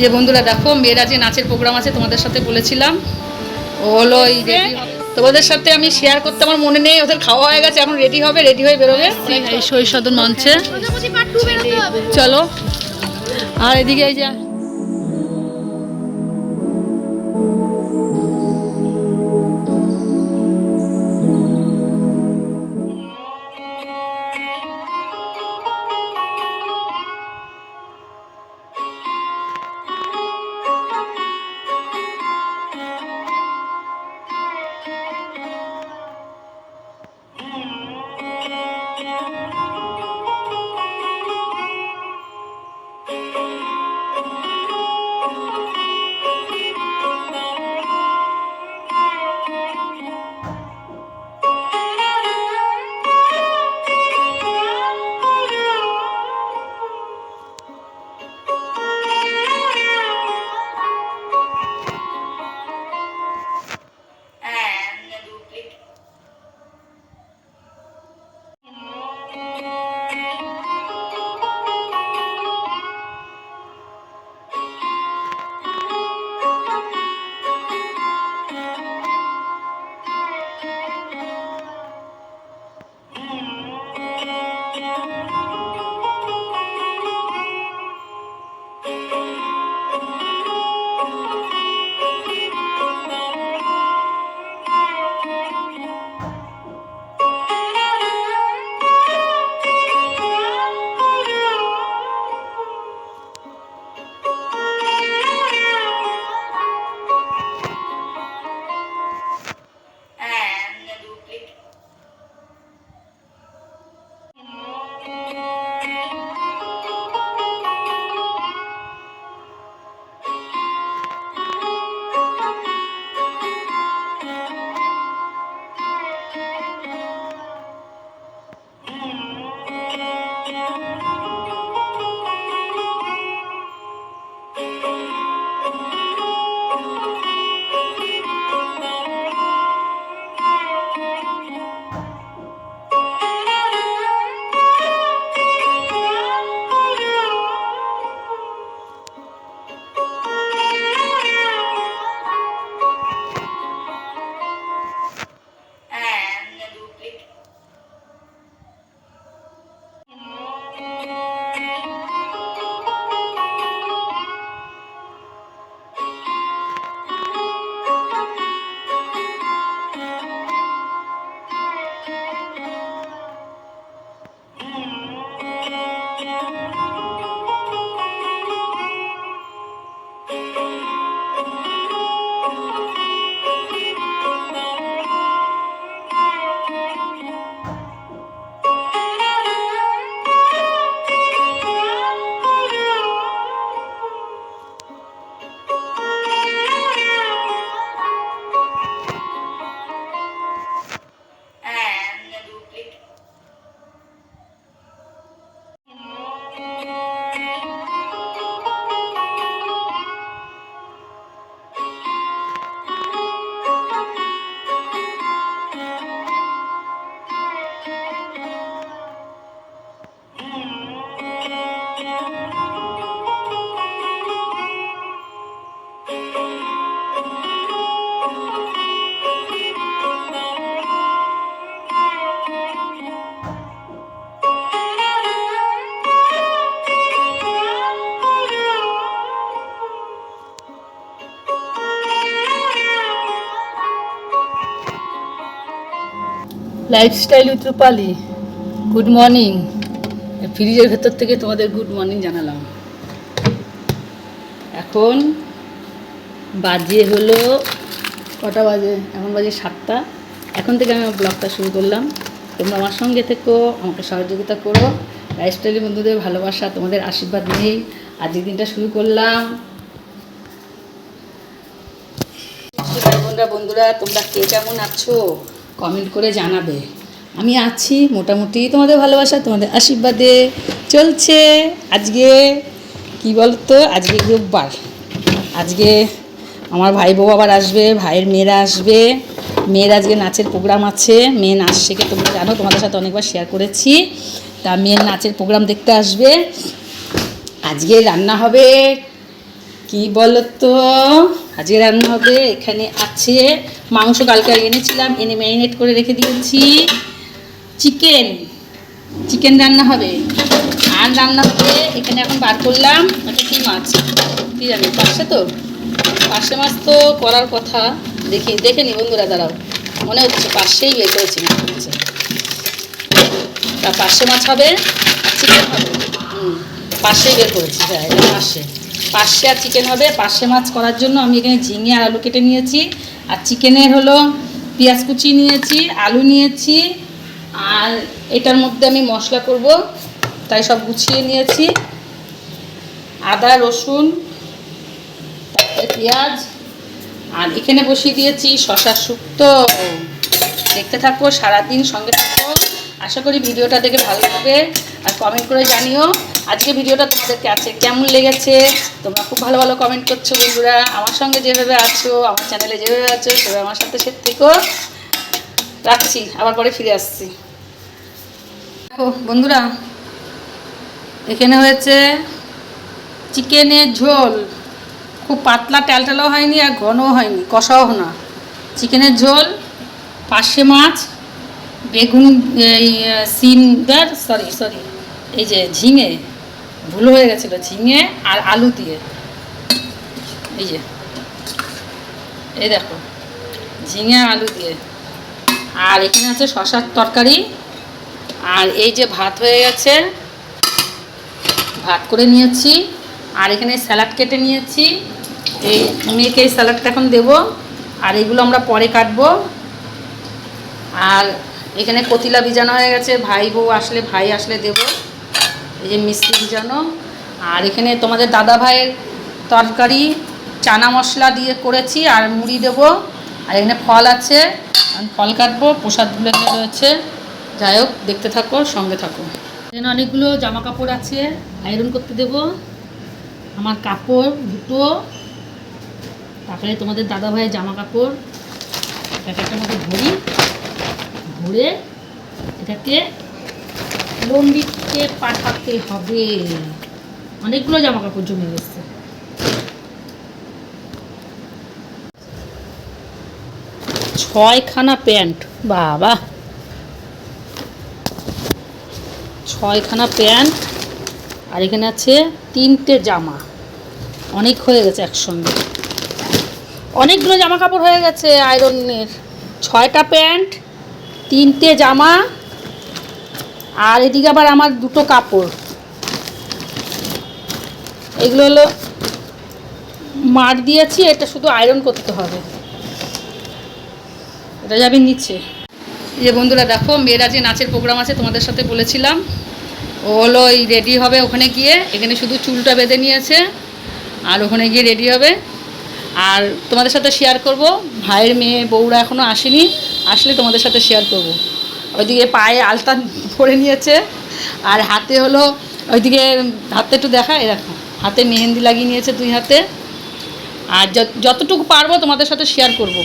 যে বন্ধুরা দেখো মেয়েরা যে নাচের প্রোগ্রাম আছে তোমাদের সাথে বলেছিলাম ও হলো এই যে তোমাদের সাথে আমি শেয়ার করতে আমার মনে নেই ওদের খাওয়া হয়ে গেছে এখন রেডি হবে রেডি হয়ে বেরোবে। এই সৈসদন মঞ্চে চলো। আর এদিকে এই যে lifestyle with Rupali good morning ফ্রিজের ভেতর থেকে তোমাদের গুড মর্নিং জানালাম। এখন বাজে হলো কটা বাজে? এখন বাজে সাতটা। এখন থেকে আমি আমার ব্লগটা শুরু করলাম। তোমরা আমার সঙ্গে থেকো, আমাকে সহযোগিতা করো। লাইফস্টাইলের বন্ধুদের ভালোবাসা, তোমাদের আশীর্বাদ নেই আজকের দিনটা শুরু করলাম। বন্ধুরা, তোমরা কে কেমন আছো? কমেন্ট করে জানাবে। আমি আছি মোটামুটি তোমাদের ভালোবাসা, তোমাদের আশীর্বাদে চলছে। আজকে কি বলতো? আজকে রোববার। আজকে আমার ভাই বউ আবার আসবে, ভাইয়ের মেয়েরা আসবে। মেয়ের আজকে নাচের প্রোগ্রাম আছে। মেয়ে নাচ শেখে, তোমরা জানো, তোমাদের সাথে অনেকবার শেয়ার করেছি। তা মেয়ের নাচের প্রোগ্রাম দেখতে আসবে। আজকে রান্না হবে কি বলো তো আজকে রান্না হবে, এখানে আছে মাংস কালকে এনেছিলাম, এনে ম্যারিনেট করে রেখে দিয়েছি। চিকেন চিকেন রান্না হবে। আর রান্না হবে এখানে এখন বার করলাম একটা কী মাছ। কী জানি পার্শে তো? পার্শে মাছ তো করার কথা। দেখি, দেখে নি বন্ধুরা, দাঁড়াও। মনে হচ্ছে পার্শেই বের করেছি, মনে হচ্ছে। তা পার্শে মাছ হবে চিকেন হবে। হুম পার্শেই বের করেছি হ্যাঁ এটা পার্শে পার্শে আর চিকেন হবে পার্শে মাছ করার জন্য আমি এখানে ঝিঙে আর আলু কেটে নিয়েছি। আর চিকেনের হলো পেঁয়াজ কুচি নিয়েছি, আলু নিয়েছি, আর এটার মধ্যে আমি মশলা করব, তাই সব গুছিয়ে নিয়েছি। আদা, রসুন, তারপরে পেঁয়াজ, আর এখানে বসিয়ে দিয়েছি শশা শুক্তো। দেখতে থাকো, সারাদিন সঙ্গে থাকো। আশা করি ভিডিওটা দেখে ভালো লাগবে। আর কমেন্ট করে জানিও। আজকে ভিডিওটা তোমাদেরকে আছে, কেমন লেগেছে? তোমরা খুব ভালো ভালো কমেন্ট করছ বন্ধুরা। আমার সঙ্গে যেভাবে আছো, আমার চ্যানেলে যেভাবে আছো, সেভাবে আমার সাথে সে থেকো। রাখছি, আবার পরে ফিরে আসছি। দেখো, বন্ধুরা, এখানে হয়েছে চিকেনের ঝোল। খুব পাতলা, ট্যালটালাও হয়নি আর ঘনও হয়নি, কষাও না। চিকেনের ঝোল, পার্শে মাছ, বেগুন, এই সিমদার সরি সরি এই যে ঝিঙে। ভুল হয়ে গেছিল ঝিঙে আর আলু দিয়ে। এই যে। এই দেখো, ঝিঙে আলু দিয়ে। আর এখানে আছে শশার তরকারি। আর এই যে ভাত হয়ে গেছে, ভাত করে নিয়েছি। আর এখানে স্যালাড কেটে নিয়েছি। এই মেয়েকে এই স্যালাডটা এখন দেবো। আর এগুলো আমরা পরে কাটবো। আর এখানে কতিলা ভিজানো হয়ে গেছে, ভাই বউ আসলে, ভাই আসলে দেব। এই যে মিষ্টি ভিজানো আর এখানে তোমাদের দাদা ভাইয়ের তরকারি, চানা মশলা দিয়ে করেছি, আর মুড়ি দেব। আর এখানে ফল আছে ফল কাটবো প্রসাদগুলো এখানে রয়েছে। যাই হোক, দেখতে থাকো, সঙ্গে থাকো। এখানে অনেকগুলো জামা কাপড় আছে আয়রন করতে দেব। আমার কাপড় দুটো। তারপরে তোমাদের দাদা ভাইয়ের জামা কাপড় প্যাকেটটার মধ্যে ভরি, ভরে এটাকে লন্ডিতে পাঠাতে হবে। অনেকগুলো জামা কাপড় জমে গেছে। ছয়খানা প্যান্ট, বাবা। ছয়খানা প্যান্ট, আর এখানে আছে তিনটে জামা। অনেক হয়ে গেছে একসঙ্গে। অনেকগুলো জামা কাপড় হয়ে গেছে আয়রনের। ছয়টা প্যান্ট, তিনটে জামা আর এদিকে আবার আমার দুটো কাপড়। এগুলো হলো মার দিয়েছি, এটা শুধু আয়রন করতে হবে। এটা যাবে নিচে। যে বন্ধুরা দেখো, মেয়েরা যে নাচের প্রোগ্রাম আছে তোমাদের সাথে বলেছিলাম, ও হলো রেডি হবে ওখানে গিয়ে, এখানে শুধু চুলটা বেঁধে নিয়েছে, আর ওখানে গিয়ে রেডি হবে। আর তোমাদের সাথে শেয়ার করব, ভাইয়ের মেয়ে, বউরা এখনও আসেনি, আসলে তোমাদের সাথে শেয়ার করব। ওইদিকে পায়ে আলতা পরে নিয়েছে। আর হাতে হলো ওইদিকে হাতে একটু দেখা দেখো হাতে মেহেন্দি লাগিয়ে নিয়েছে দুই হাতে। আর যত- যতটুকু পারব তোমাদের সাথে শেয়ার করব।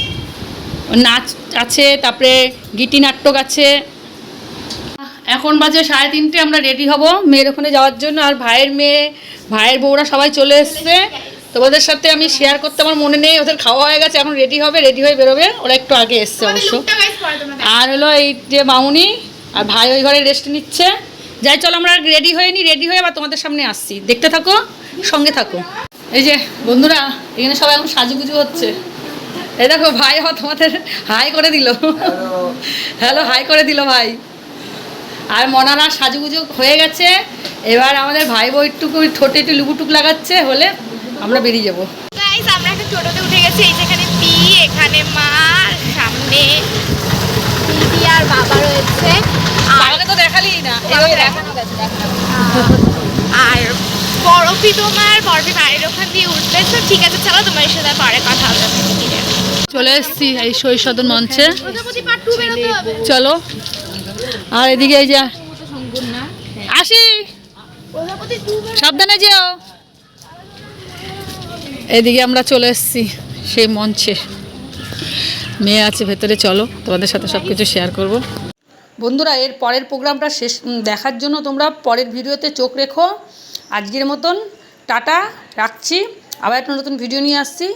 নাচ আছে তারপরে গীতি নাট্যক আছে। এখন বাজে সাড়ে তিনটে আমরা রেডি হব। মেয়ের ওখানে যাওয়ার জন্য আর ভাইয়ের মেয়ে ভাইয়ের বউরা সবাই চলে এসছে। তোমাদের সাথে আমি শেয়ার করতে আমার মনে নেই ওদের খাওয়া হয়ে গেছে এখন রেডি হবে রেডি হয়ে বেরোবে। ওরা একটু আগে এসছে অবশ্য। আর হলো এই যে মামুনি আর ভাই ওই ঘরে রেস্ট নিচ্ছে। যাই, চলো আমরা রেডি হয়ে নি রেডি হয়ে আবার তোমাদের সামনে আসছি। দেখতে থাকো, সঙ্গে থাকো। এই যে, বন্ধুরা, এখানে সবাই এখন সাজুগুজু হচ্ছে। এই দেখো, ভাই আবার তোমাদের হাই করে দিল। হ্যালো হাই করে দিল ভাই। আর মনারা সাজুগুজু হয়ে গেছে। এবার আমাদের ভাই বউ একটু ঠোঁটে একটু লুবুটুক লাগাচ্ছে, হলে আমরা বেরিয়ে যাব। আমরা একটা টোটোতে উঠে গেছি, এই যেখানে পি, এখানে মা, সামনে দিদি আর বাবা রয়েছে। আর বাবাকে তো দেখালি না দেখানো গেছে, আর বরফি তোমার বরফি বাড়ির ওখান দিয়ে উঠতেছে ঠিক আছে চলো তোমার সাথে পরে কথা হবে। চলে এসেছি এই শৈশদন মঞ্চে। হবে। চলো। আর এদিকে এই যে আসি। সাবধানে যেও। এদিকে আমরা চলে এসেছি সেই মঞ্চে। মেয়ে আছে ভেতরে, চলো। তোমাদের সাথে সব কিছু শেয়ার করব। বন্ধুরা, এর পরের প্রোগ্রামটা শেষ দেখার জন্য তোমরা পরের ভিডিওতে চোখ রেখো। আজকের মতন, টাটা, রাখছি। আবার একটা নতুন ভিডিও নিয়ে আসছি।